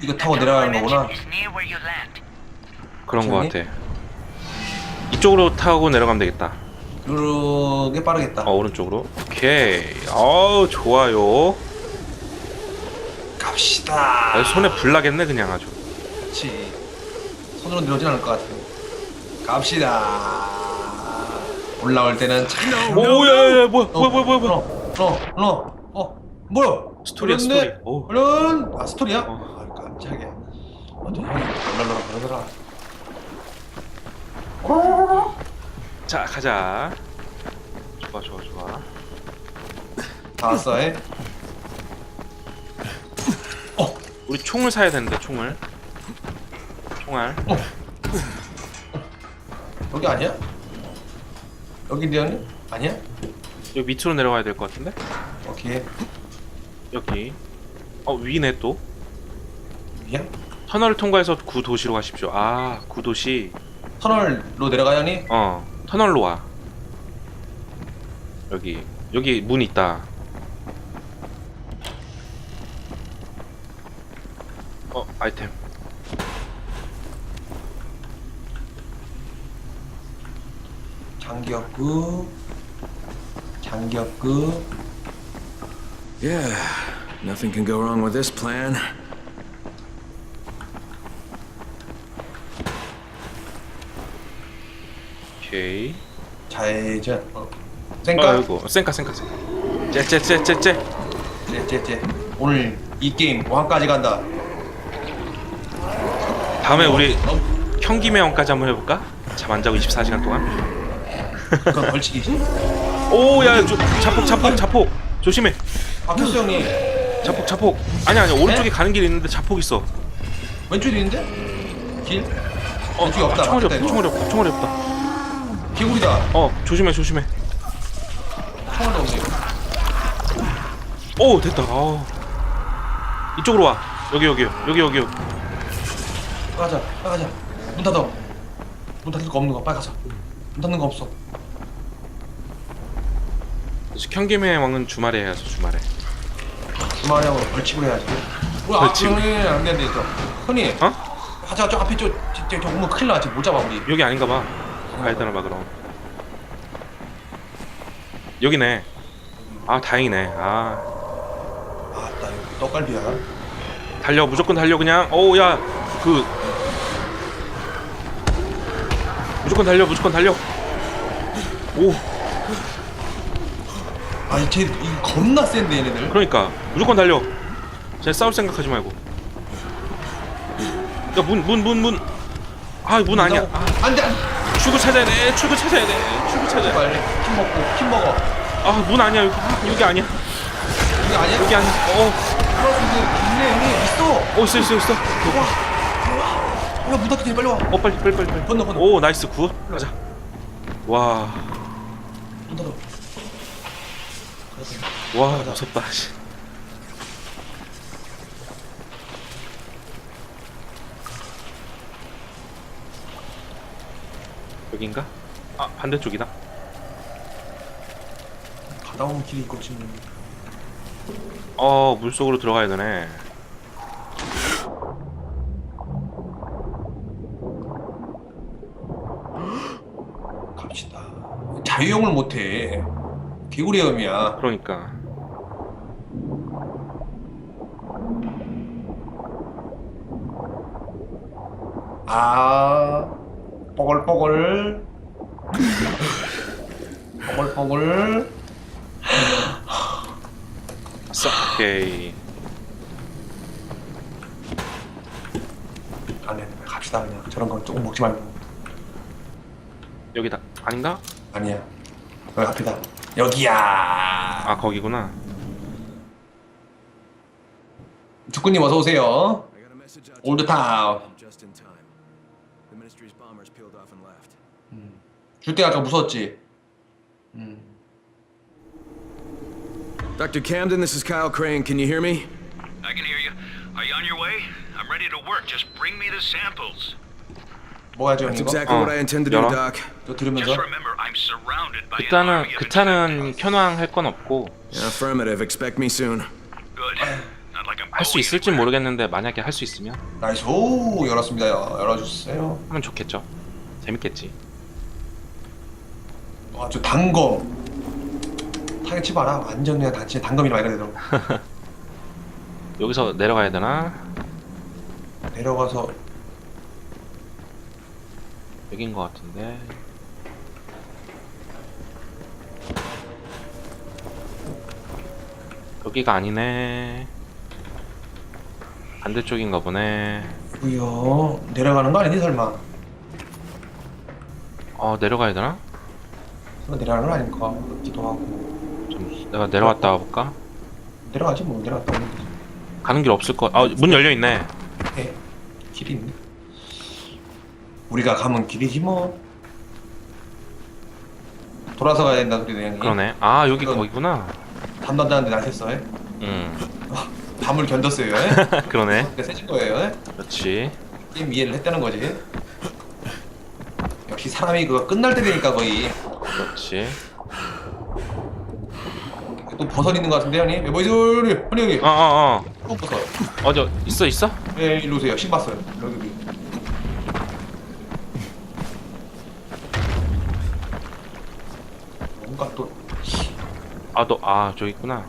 이거 The 타고 내려가는 거구나. mentioned is near where you land. 그런 거? 같아. 이쪽으로 타고 내려가면 되겠다. 그러게 빠르겠다. 어 오른쪽으로. 오케이. 어우 좋아요. 갑시다. 아, 손에 불 나겠네 그냥 아주. 그렇지. 손으로 내려오진 않을 것 같아. 갑시다. 올라올 때는 참. 오 야야 뭐야 어, 뭐야 뭐야 뭐야 뭐야. 어, 어, 어, 어, 뭐야? 스토리야, 그런데? 스토리. 오. 얼른 아 스토리야? 어. 아 깜짝이야. 어디 형이 날라라 그러더라. 자 가자. 좋아 좋아 좋아. 다 왔어, 에? 어, 우리 총을 사야 되는데 총을. 총알. 여기 아니야? 여기인데 형님? 아니야? 여기 밑으로 내려가야 될 것 같은데? 오케이. 여기. 어 위네 또. 여기야? 터널을 통과해서 구도시로 가십시오. 아 구도시. 터널로 내려가야 하니? 어 터널로 와. 여기 여기 문 있다. 어 아이템. 장기였구. 장기였구. Yeah, nothing can go wrong with this plan. 오케이. 좌회전. 어. 쌩까? 아이고 쌩까 쌩까 쌩까. 째째째째째. 쟤쟤쟤. 오늘 이 게임 왕까지 간다. 다음에 우리 어, 형기매형까지 한번 해볼까? 잠 안 자고 24시간 동안. 그건 벌칙이지. 오야 자폭 자폭 자폭 조심해. 박효수 형님 자폭 자폭. 아니 아니 오른쪽에 네? 가는 길 있는데 자폭 있어. 왼쪽에 있는데? 길? 어 왼쪽에 없다. 아, 총알이 없다 이거. 총알이 없다 총알이 없다. 개구리다. 어 조심해 조심해. 총알도 없네. 오 됐다. 어. 이쪽으로 와. 여기 여기 여기 여기. 여기. 가자. 빨리 가자. 문 닫아. 문 닫을 거 없는 거. 빨리 가자. 문 닫는 거 없어. 형기매 왕은 주말에 해야죠 주말에. 주말에 하고 벌칙을 해야지. 우리 아, 벌칙? 형님 안 되는데 저. 형님. 어? 가자. 저 앞에 저, 저, 저, 저 오면 큰일 나. 지금 못 잡아 우리. 여기 아닌가 봐. 가야 되나 봐 그럼. 여기네. 아 다행이네. 아 아따 이거 떡갈비야. 달려 무조건 달려 그냥. 오야 그 무조건 달려 무조건 달려. 오 아니 쟤 이거 겁나 센데 얘네들. 그러니까 무조건 달려. 쟤 싸울 생각하지 말고. 야 문 문 문 문. 아 문 아니야. 아, 안돼. 출구 찾아야 돼. 출구 찾아야 돼. 출구 찾아야 돼. 빨리 킴 먹고 킴 먹어. 아문 아니야 여기 아, 여기 아니야. 이게 아니야? 여기 아니야. 어, 수 있는 있네 형님 있어. 어 있어 있어 있어. 야문 닫기 전에 빨리 와. 어 빨리 빨리 빨리 빨리. 건너, 건너. 오 나이스 굿. 가자. 와. 문 닫아. 와 무섭다. 씨. 여긴가? 아 반대쪽이다. 가다 오면 길이. 뭐. 어 물속으로 들어가야 되네. 갑시다. 자유형을 못해. 개구리 엄이야. 그러니까. 아, 뽀글뽀글. 뽀글뽀글. 싹 오케이. 안 돼, 갑시다 그냥. 저런 거 조금 먹지 말고. 여기다. 아닌가? 아니야. 여기 앞이다. 여기야. 아 거기구나. 주꾸님 어서 오세요. I got a message out Old to town. just in time. The ministry's bombers peeled off and left. 줄때 아까 무서웠지. Dr. Camden, this is Kyle Crane. Can you hear me? I can hear you. Are you on your way? I'm ready to work. Just bring me the samples. 뭐 하죠 That's 이거? exactly 어, what I intend to do, 열어. Doc. 저 Just 들으면서 remember, I'm surrounded by an 일단은 army of 그 차는 infected. 켜낭 할건 없고 Affirmative. Expect me soon. Good. Not like 할수 있을진 모르겠는데 만약에 할 수 있으면 나이스 오 열었습니다 열어주세요 하면 좋겠죠. 재밌겠지. 아저 단검 타겟 치봐라 완전 그냥 다 진짜 단검이 말 그대로 여기서 내려가야 되나? 내려가서 여긴 것 같은데. 여기가 아니네. 반대쪽인가 보네. 뭐야 내려가는 거 아니니 설마 어 내려가야 되나? 설마 내려가는 거 아닐까 같기도 하고 좀 내가 내려갔다 와볼까? 내려가지 뭐 내려갔다 오면 되지 가는 길 없을 거. 아문 열려 있네. 예 길이 있네 우리가 가면 길이지 뭐 돌아서 가야 된다 소리네 형님 그러네. 아 여기 이건- 거기구나. 담당자한테 나셨어 예? 음 밤을 견뎠어요 예? 그러네. 근데 세진 거예요 예? 그렇지. 게임 이해를 했다는 거지 역시 사람이 그거 끝날 때 되니까 거의 그렇지. 또 버섯 있는 거 같은데 형님 예, 뭐 형님 여기 어 어 어. 또 버섯 어저 있어 있어? 예 일로 오세요 신 봤어요 여기 여기 뭔가 또 아 너 아 저기 있구나.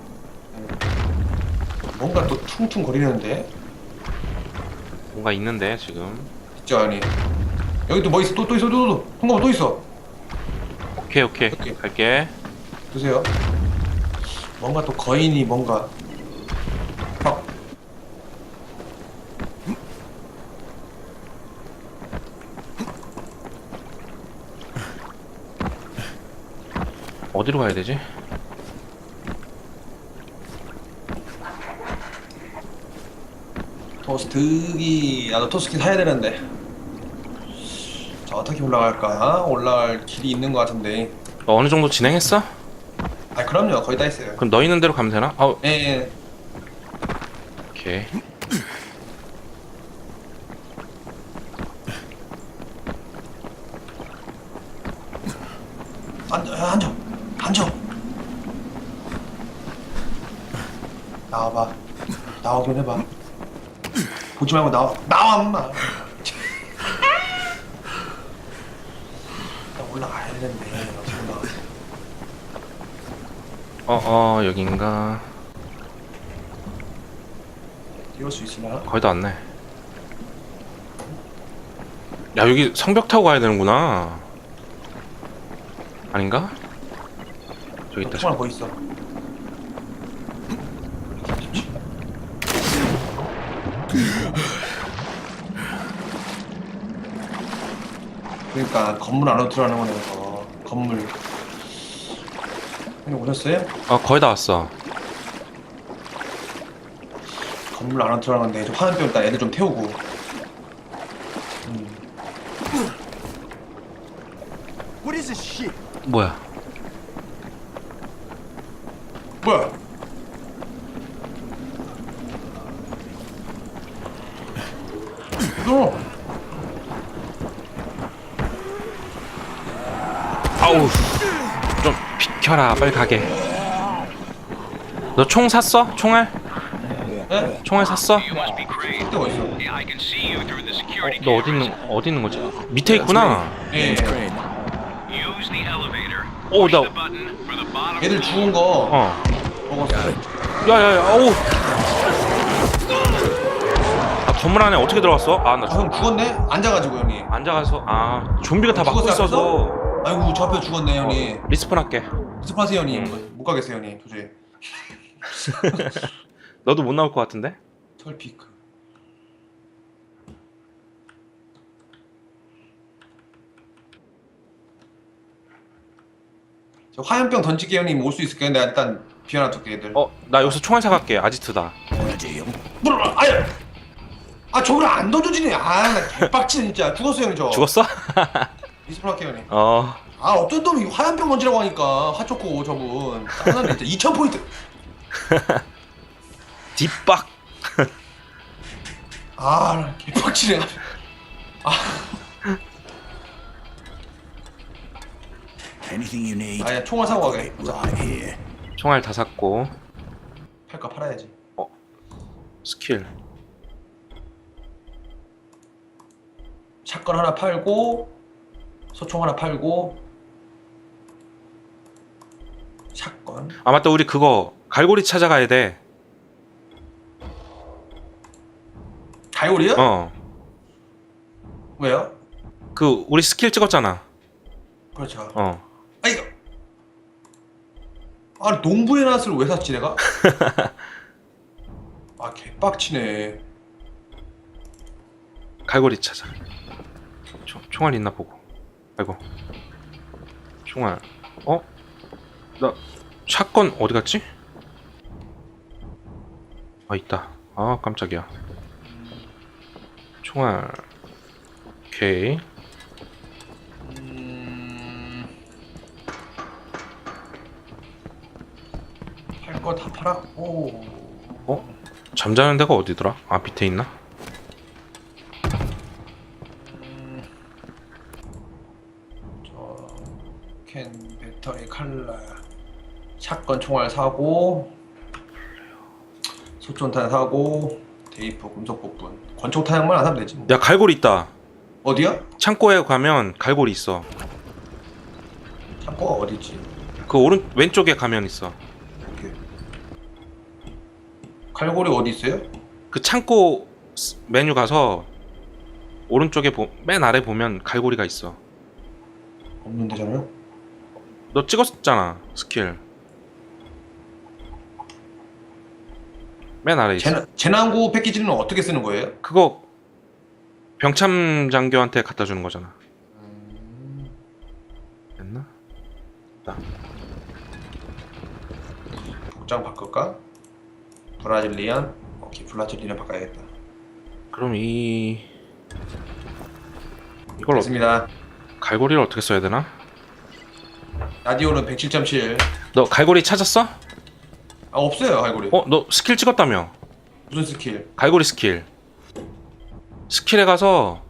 뭔가 또 퉁퉁 거리는데 뭔가 있는데 지금. 진짜 아니 여기 또 뭐 있어 또 또 있어 또 또 통과또 있어 오케이 오케이 오케이. 갈게. 드세요 뭔가 또 거인이 뭔가 어 어디로 가야 되지? 토스트기 나도 토스트기 사야 되는데 자 어떻게 올라갈까 올라갈 길이 있는 것 같은데 너 어느 정도 진행했어? 아 그럼요 거의 다 했어요 그럼 너 있는 대로 가면 되나? 아 예, 예. 오케이. 앉아 앉아 앉아 나와봐 나오긴 해봐 보지 말고 나와 나와 엄마 나 올라가야 되는데 어어 여긴가? 뛰어올 수 있으나 거의 다 왔네. 야 여기 성벽 타고 가야 되는구나. 아닌가? 저기 있다. 총알 뭐 있어 그러니까 건물 안으로 들어가는 거네 이거 건물 형님 오셨어요? 어 거의 다 왔어. 건물 안으로 들어가는 건데 저 화염병 일단 애들 좀 태우고 음. 뭐야? 뭐야 너 아우 좀 비켜라 빨리 가게. 너 총 샀어? 총알? 예? 총알 샀어? 어딨어? Security 너 어디. 있는 어디 있는 거지? 밑에 있구나. 예 the elevator. 오, 나- floor. 죽은 거 어. 먹었어 야야야. 어우. 아 건물 안에 어떻게 들어갔어? 아 나 아, 형 죽었네? 앉아가지고 형님 앉아가서 아 좀비가 다 막고 죽었어, 있어서 아이고 저 앞에 죽었네 형님 리스폰 할게. 스파세요 형님 음. 못 가겠어요 형님 도저히 너도 못 나올 것 같은데? 털피크 저 화염병 던지기 형님 올 수 있을까요? 내가 일단 비워놔둘게 애들 어 나 여기서 총알 사갈게 아지트다. 아야 아 저걸 안 던져지네 아나 개빡치네 진짜 죽었어요 형님 저 죽었어? 할게요 형님 어. 아 어떤 놈이 화염병 던지라고 하니까 화초코 저분. 짜증나네 진짜 2000 포인트. 뒷박. 아 개빡치네. Anything you need, 아야 총알 사고 가게. Right here. 총알 다 샀고. 팔까 팔아야지. 스킬. 샷건 하나 팔고 소총 하나 팔고 샷건 아 맞다 우리 그거 갈고리 찾아가야 돼. 갈고리요? 어. 왜요? 그 우리 스킬 찍었잖아. 그렇죠. 어. 아 이거 아 농부의 낫을 왜 샀지 내가? 아 개빡치네. 갈고리 찾아. 총, 총알 있나 보고. 아이고. 총알. 어? 나 샷건 어디 갔지? 아 있다. 아 깜짝이야. 총알. 오케이. 음... 팔거 다 팔았고 어? 잠자는 데가 어디더라? 아 밑에 있나? 저캔 배터리 칼라 샷건 총알 사고 소총탄 사고 대이프 금속 부분 권총 타약만 안 사면 되지 뭐. 야 갈고리 있다. 어디야? 창고에 가면 갈고리 있어. 창고가 어디지? 그 오른 왼쪽에 가면 있어. 이렇게 칼고리 어디 있어요? 그 창고 스- 메뉴 가서 오른쪽에 보, 맨 아래 보면 갈고리가 있어. 없는 데잖아요. 너 찍었잖아 스킬. 맨 아래 있어. 재난, 재난구 패키지는 어떻게 쓰는 거예요? 그거 병참 장교한테 갖다 주는 거잖아. 됐나? 복장 바꿀까? 브라질리안? 오케이 브라질리안 바꿔야겠다. 그럼 이 이걸 어, 됐습니다. 갈고리를 어떻게 써야 되나? 라디오는 107.7. 너 갈고리 찾았어? 아 없어요 갈고리. 어, 너 스킬 찍었다며? 무슨 스킬? 갈고리 스킬. 스킬에 가서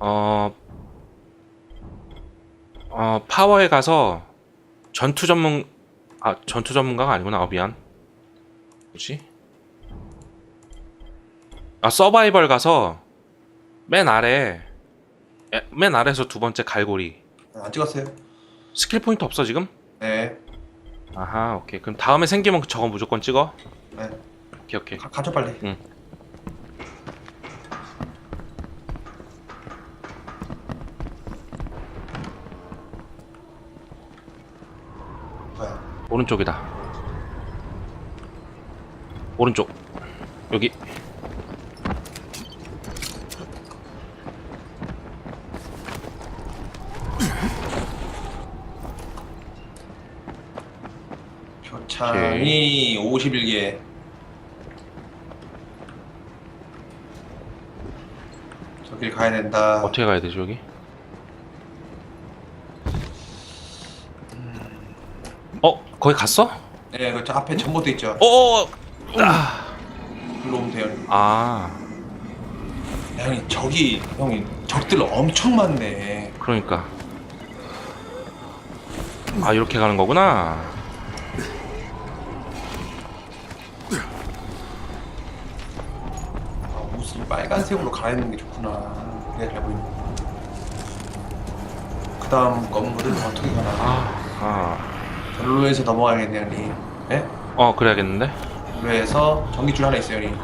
어, 어 파워에 가서 전투 전문 아 전투 전문가가 아니구나. 어 미안. 뭐지? 아 서바이벌 가서 맨 아래 에, 맨 아래에서 두 번째 갈고리. 안 찍었어요? 스킬 포인트 없어 지금? 네. 아하 오케이 그럼 다음에 생기면 저거 무조건 찍어. 네. 오케이 오케이. 가, 가져 빨리. 응. 뭐야? 오른쪽이다. 오른쪽. 여기. 표창이 51개. 저길 가야 된다. 어떻게 가야 되지 여기? 어 거기 갔어? 네, 그저 앞에 전봇대 있죠. 어. 글로 오면 돼요. 아 야, 형님 저기 형님 적들 엄청 많네. 그러니까. 아 이렇게 가는 거구나. 빨간색으로 갈아입는 게 좋구나. 그래야 잘 보이네. 그 다음 건물은 어떻게 가나? 아, 아. 별로에서 넘어가야겠네요, 형님. 네? 어 그래야겠는데? 별로에서 전기줄 하나 있어요, 형님.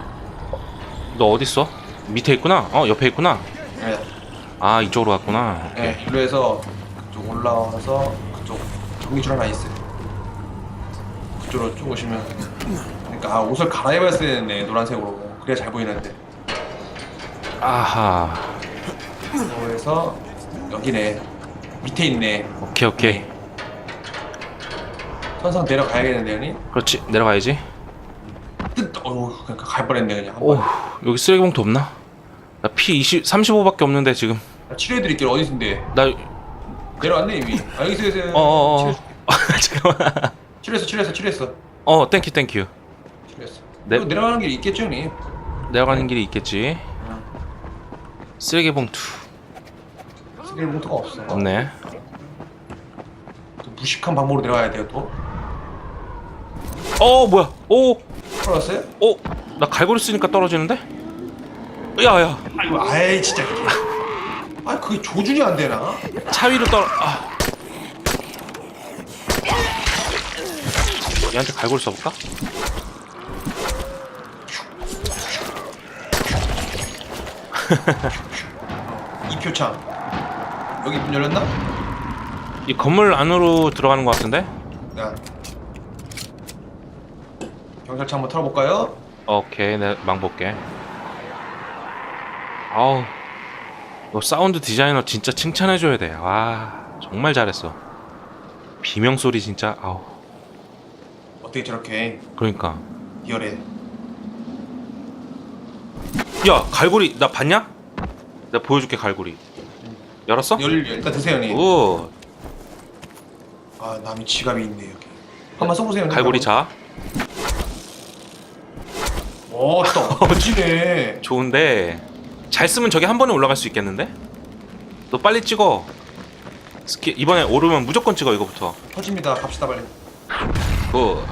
너 어디 있어? 밑에 있구나. 어 옆에 있구나. 네. 아 이쪽으로 갔구나. 오케이. 네, 별로에서 그쪽 올라와서 그쪽 전기줄 하나 있어요. 그쪽으로 쭉 오시면. 그러니까 아, 옷을 갈아입었어야 되네, 노란색으로. 그래야 잘 보이는데. 아하. 그래서 여기네. 밑에 있네. 오케이 오케이. 선상 내려가야겠는데, 형님? 그렇지 내려가야지. 뜻, 어우, 그러니까 갈 뻔했네, 그냥. 한 오 번. 여기 쓰레기 봉투 없나? 나 피 20, 35밖에 없는데 지금. 나 치료해드릴게요, 어디 있는데? 나 내려왔네, 이미. 아, 여기 있어, 여기 있어. 어어어. 치료해줄게. 잠깐만. 치료했어, 치료했어, 치료했어. 어 땡큐 땡큐. 치료했어. 네. 네. 내려가는 길이 있겠죠, 형님? 내려가는 길이 있겠지. 쓰레기 봉투 쓰길 봉투가 없어. 없네. 또 무식한 방법으로 내려가야 돼요, 또. 어 뭐야? 오 풀었어요? 오나 갈고리 쓰니까 떨어지는데? 야야 아이고 아이 진짜 아 그게 조준이 안 되나? 차 위로 떨어 아. 얘한테 갈고리 써볼까? 이 표창. 여기 문 열렸나? 이 건물 안으로 들어가는 것 같은데? 야 경찰차 한번 털어볼까요? 오케이 내 망 볼게. 아우 너 사운드 디자이너 진짜 칭찬해줘야 돼 와 정말 잘했어. 비명 소리 진짜 아우. 어떻게 저렇게? 그러니까. 리얼해. 야 갈고리 나 봤냐? 내가 보여줄게 갈고리. 열었어? 열 일단 드세요 형님. 오. 아 남이 지갑이 있네 여기. 한번 써보세요 형님. 갈고리 자. 오또. 멋지네. 좋은데. 잘 쓰면 저기 한 번에 올라갈 수 있겠는데? 너 빨리 찍어. 스키 이번에 오르면 무조건 찍어 이거부터. 터집니다. 갑시다 빨리. 그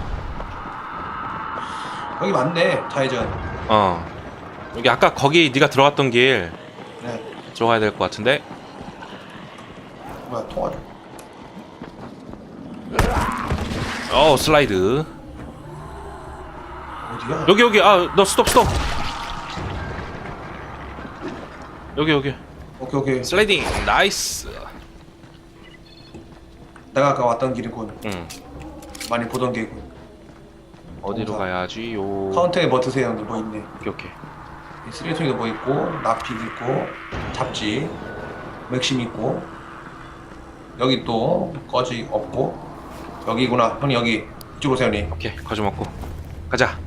여기 맞네 좌회전. 어. 여기 아까 거기 네가 들어갔던 길네 들어가야 될 것 같은데? 뭐야 통화 어 슬라이드. 어디야? 여기 여기. 아 너 스톱 스톱. 여기 여기. 오케이 오케이. 슬라이딩. 나이스. 내가 아까 왔던 길이군. 응. 많이 보던 길이군. 어디로. 가야지요? 카운터에 뭐 드세요 형님 뭐 있네. 오케이 오케이 이 쓰레기통에도 뭐 있고 나필 있고 잡지 맥심 있고 여기 또 꺼지 없고. 여기구나. 형님 여기. 이쪽 오세요 형님. 오케이. 거저 먹고. 가자.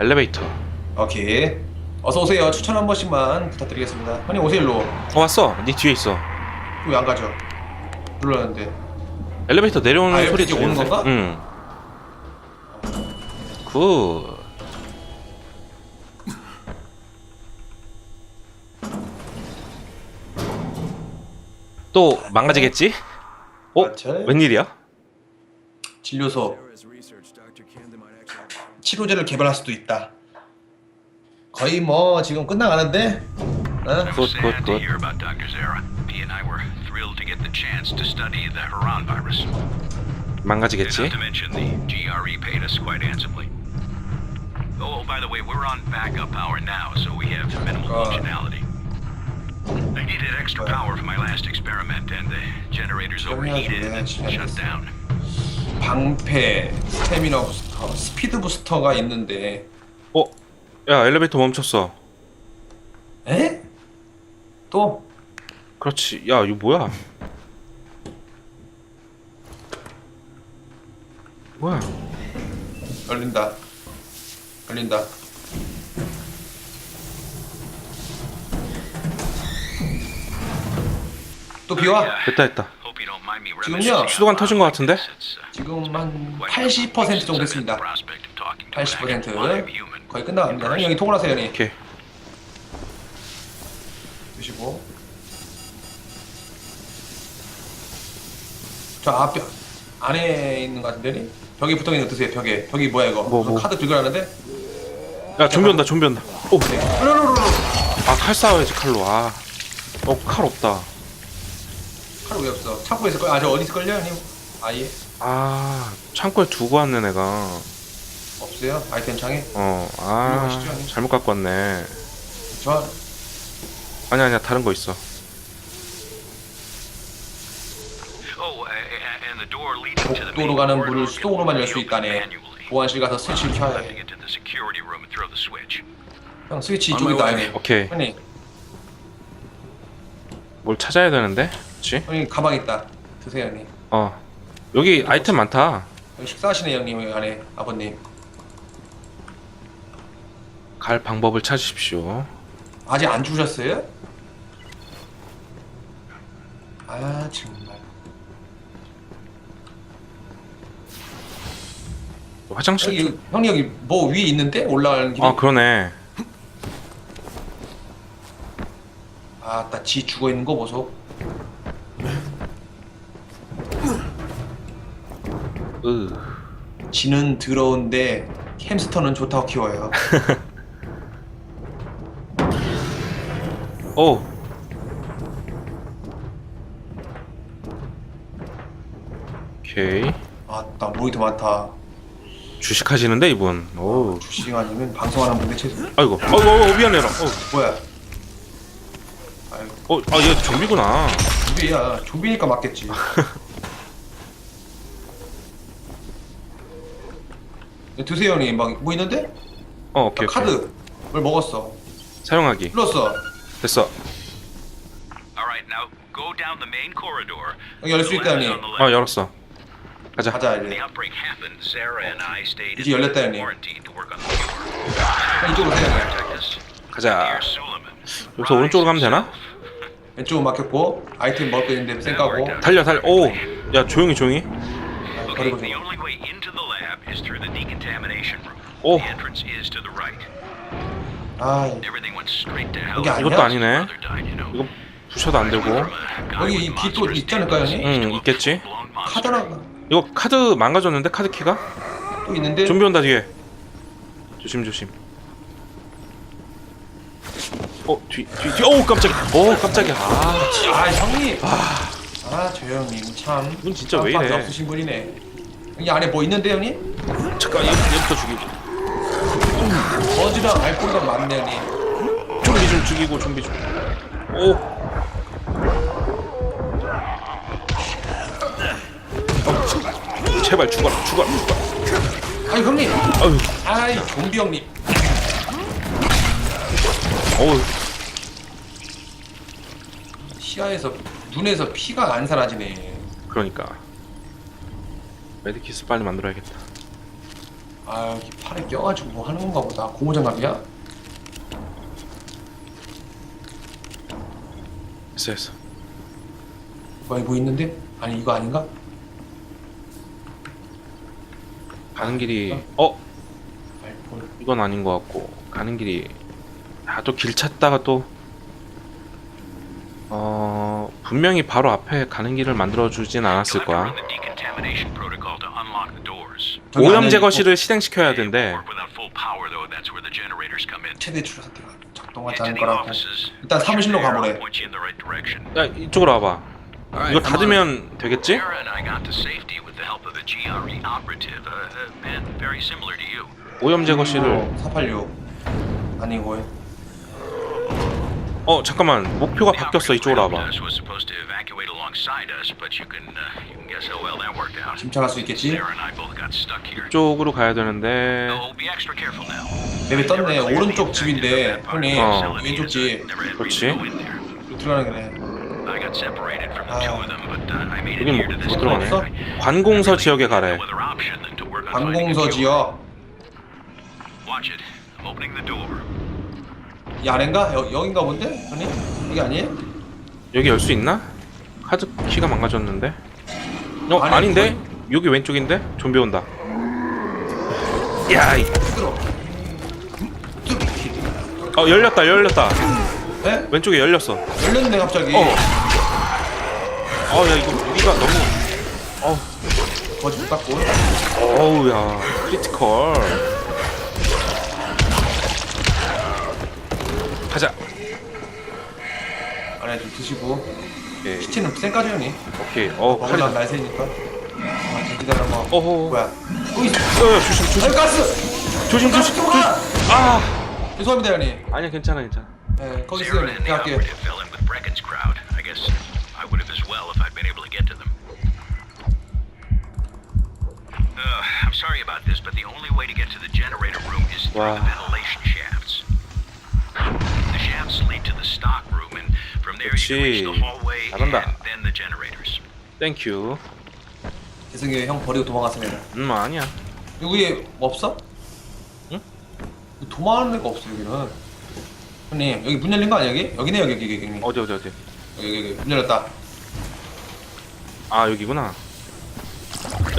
엘리베이터. 오케이. 어서 오세요. 추천 한 번씩만 부탁드리겠습니다. 형님 오세요 일로. 어 왔어. 네 뒤에 있어. 왜 안 가죠? 눌렀는데. 엘리베이터 내려오는 아, 소리 이렇게 오는 들리는데? 건가? 응. 굿. 또 망가지겠지? 어? 웬일이야? 진료소. 치료제를 개발할 수도 있다 거의 뭐 지금 끝나가는데 어? Good, sad good, to good. hear about Dr. Zara. He and I were thrilled to get the chance to study the Haran virus. 망가지겠지? not to mention the GRE paid us quite handsomely. Oh, by the way, we're on backup power now, so we have minimal Uh. functionality. I needed extra power for my last experiment, and the generators overheated and shut down. 방패, 스태미너 부스터, 스피드 부스터가 있는데 어? 야 엘리베이터 멈췄어 에? 또? 그렇지 야 이거 뭐야 뭐야 열린다 열린다 또 비와? 됐다 됐다 지금요? 수도관 터진 것 같은데? 지금 한 quite 80% 정도 됐습니다 the prospect of talking to an 80% actual live human 거의 끝나갑니다. 여기 통화하세요 형님 오케이 드시고 저 앞, 안에 있는 것 같은데 형님? 벽에 붙어 있는 거 드세요 벽에 벽이 뭐야 이거 뭐, 뭐. 카드 긁어놨는데 야 좀비 온다 좀비 온다 오! 르르르르 아칼 쏴야지 칼로 아. 어칼 없다 칼왜 없어 창고에 있을 걸? 아저 어디 있을 걸요 형님? 아예 아 창고에 두고 왔네 내가 없어요? 아이템 창에? 어아 가시죠, 형님. 잘못 갖고 왔네 저 아니야 아니야 다른 거 있어 Oh, a- a- and the door leading to the 복도로 main 가는 문을 can 수동으로만 열 only 수 open 있다네 manually. 보안실 가서 스위치를 I'll 켜야 have to 해 get to the security room and throw the switch. 형 스위치 이쪽에 있다. 형님 오케이 형님 뭘 찾아야 되는데 그치? 형님 가방 있다. 드세요 형님. 어. 여기 아이템 많다. 여기 식사하시네 형님 여기 안에 아버님. 갈 방법을 찾으십시오. 아직 안 주셨어요? 아 정말. 화장실 여기 형님 여기 뭐 위에 있는데? 올라가는 길이? 아 그러네. 아나 지 죽어 있는 거 보소 그 으. 쥐는 더러운데 햄스터는 좋다고 키워요. 오. 오케이. 아나 모이도 많다. 주식하시는데 이분. 오. 주식 아니면 방송하는 못해 채. 아이고. 아이고 미안해라. 어. 뭐야? 아유 어, 아얘 좀비구나. 조비야 조비니까 맞겠지. 드세요 형님 막 뭐 있는데? 어, 오케이. 오케이. 카드 뭘 먹었어 사용하기. 눌렀어 됐어. All right, now go down the main corridor. 여기 열 수 있다 형님 어. 열었어. 가자. 가자 When 이제 the outbreak happened, Sarah and I stayed 이제 in 열렸다, 형님. quarantine to work on the cure. 형, 이쪽으로 형님 Protect us. 가자. Suleiman, 여기서 오른쪽으로 가면 되나? 왼쪽은 막혔고 아이템 먹을 거 있는데 쌩까고 달려, 달려. 오. 야, 조용히, 조용히. Okay, 버리고 the 좀 only way into the lab is through the decontamination room. The entrance is to the right. 아 Everything went straight to hell. 여기 아니야? 이것도 아니네. Mother died, you know. 이거 부셔도 안 되고. 여기 이 뒤도 있지 않을까요 형님? 응, 있겠지. 카드나 이거 카드 망가졌는데 카드 키가? 또 있는데 좀비 온다 뒤에. 조심 조심. 어, 뒤, 뒤, 뒤. 오, 깜짝이야. 오, 깜짝이야. 아, 아 형님 아저 형님 참분 진짜 왜 깜빡이 이래? 없으신 분이네 여기 안에 뭐 있는데 형님? 잠깐 얘, 얘부터 죽이고. 알코올이랑 많네 형님 좀비 좀 죽이고 좀비 좀. 오. 어, 제발 죽어라, 죽어라, 죽어라. 아니 형님 아유, 아이 좀비 형님 어우, 시야에서 눈에서 피가 안 사라지네 그러니까. 메디키스 빨리 만들어야겠다. 아 여기 팔에 껴가지고 뭐 하는 건가 보다 고무장갑이야? 됐어, 됐어. 거기 뭐 있는데? 아니 이거 아닌가? 가는 길이, 어, 알코올 이건 아닌 것 같고 가는 길이 아 또 길 찾다가 또 어, 분명히 바로 앞에 가는 길을 만들어 주진 않았을 거야. 오염 안에 제거 실을 실행시켜야 된대. 최대 출사 상태가 작동하지 않을 거라고. 일단 사무실로 가보래. 야 이쪽으로 와봐. 이거. 닫으면 되겠지? 오염 제거 실을 486 아니고 어 잠깐만 목표가 바뀌었어 이쪽으로 와봐. Uh. 침착할 수 있겠지? 이쪽으로 가야 되는데 Oh. 맵에 떴네 오른쪽 집인데 형님 어. 왼쪽 집 그렇지. 들어가는 거네 uh, it 여긴 here 못, 들어가네. 없어? 관공서 지역에 가래. 관공서. 지역. 이 아래인가? 여, 여긴가 본데? 형님? 여기 아니에요? 여기 열 수 있나? 카드 키가 망가졌는데. 어 아니, 아닌데? 여기 왼쪽인데? 좀비 온다. 야, 이... 어 열렸다, 열렸다. 에? 왼쪽에 열렸어. 열렸네 갑자기 어. 어, 야 이거 우리가 너무 거지 못 닫고 어우 야 크리티컬 가자 안에 좀 드시고 오케이 시체는 쌩까지 형님 오케이 어 먹으려 칼이다 날새니까 아 기다려 봐 어허 뭐야 또 있어 어, 조심 조심 아유 가스! 조심 가스 조심 좀 조심 가! 아 죄송합니다 형님 아니야 괜찮아 괜찮아 네 거기 있어요 Sarah 형님 and the 제가 할게요 operative fell in with Brecken's crowd. I guess I would have as well if I'd been able to get to them. Uh, I'm sorry about this, but the only way to get to the generator room is through the Wow. ventilation shafts. 그렇지. 잘한다. 땡큐 죄송해요 형 버리고 도망갔습니다. 음 아니야. 여기 뭐 없어? 응? 도망가는 데가 없어 여기는. 형님 여기 문 열린 거 아니야 여기? 여기네 여기 여기 여기. 어디 어디 어디? 여기 여기. 문 열렸다. 아 여기구나.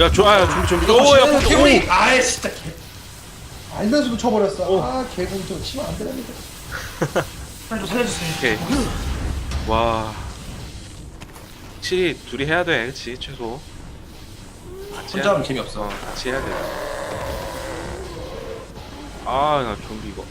야 좋아 준비 준비. 오야 개구리 아이 진짜 개. 알면서도 쳐버렸어. 아 개구리 좀 치면 안 되는데. 빨리 좀 살려주세요. 오케이 와. 확실히 둘이 해야 돼 그치? 최소. 같이 혼자 해야 하면 돼. 재미없어. 어 같이 해야 돼 아 나 좀비 이거